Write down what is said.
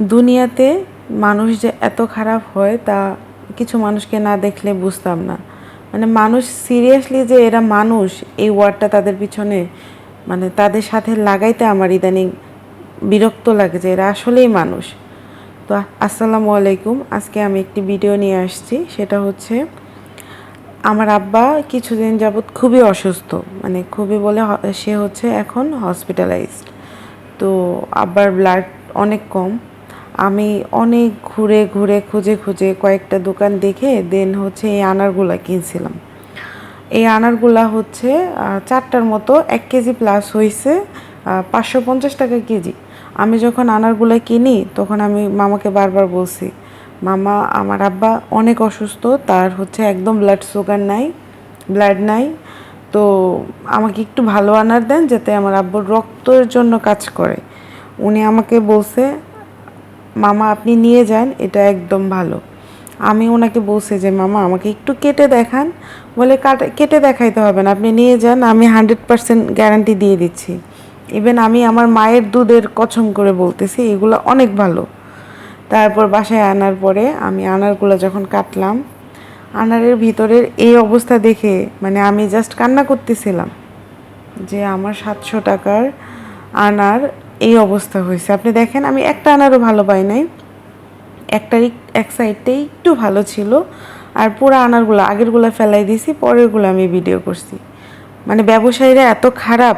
দুনিয়াতে মানুষ যে এত খারাপ হয় তা কিছু মানুষকে না দেখলে বুঝতাম না। মানে মানুষ সিরিয়াসলি যে এরা মানুষ, এই ওয়ার্ডটা তাদের পিছনে মানে তাদের সাথে লাগাইতে আমার ইদানিং বিরক্ত লাগে যে এরা আসলেই মানুষ। তো আসসালামু আলাইকুম, আজকে আমি একটি ভিডিও নিয়ে আসছি, সেটা হচ্ছে আমার আব্বা কিছুদিন যাবৎ খুবই অসুস্থ মানে খুবই বলে সে হচ্ছে এখন হসপিটালাইজড তো আব্বার ব্লাড অনেক কম। আমি অনেক ঘুরে ঘুরে, খুঁজে খুঁজে কয়েকটা দোকান দেখে দেন হচ্ছে এই আনারগুলা কিনছিলাম। এই আনারগুলা হচ্ছে চারটার মতো এক কেজি প্লাস হয়েছে পাঁচশো পঞ্চাশ টাকা কেজি। আমি যখন আনারগুলা কিনি, তখন আমি মামাকে বারবার বলছি, মামা, আমার আব্বা অনেক অসুস্থ, তার হচ্ছে একদম ব্লাড সুগার নাই ব্লাড নাই। তো আমাকে একটু ভালো আনার দেন, যাতে আমার আব্বুর রক্তের জন্য কাজ করে। উনি আমাকে বলছে মামা, আপনি নিয়ে যান, এটা একদম ভালো। আমি ওনাকে বলছি যে, মামা, আমাকে একটু কেটে দেখান। বলে, কাটে, কেটে দেখাইতে হবে না, আপনি নিয়ে যান, আমি হান্ড্রেড পার্সেন্ট গ্যারান্টি দিয়ে দিচ্ছি। ইভেন আমি আমার মায়ের দুধের কছম করে বলতেছি, এগুলো অনেক ভালো। তারপর বাসায় আনার পরে আমি আনারগুলো যখন কাটলাম, আনারের ভিতরের এই অবস্থা দেখে মানে আমি জাস্ট কান্না করতেছিলাম যে, আমার সাতশো টাকার আনার এই অবস্থা হয়েছে। আপনি দেখেন, আমি একটা আনারও ভালো পাই নাই। একটার এক- এক সাইডটাই একটু ভালো ছিল। আর পুরো আনারগুলো আগেরগুলো ফেলাই দিয়েছি, পরেরগুলো আমি ভিডিও করছি। মানে ব্যবসায়ীরা এত খারাপ।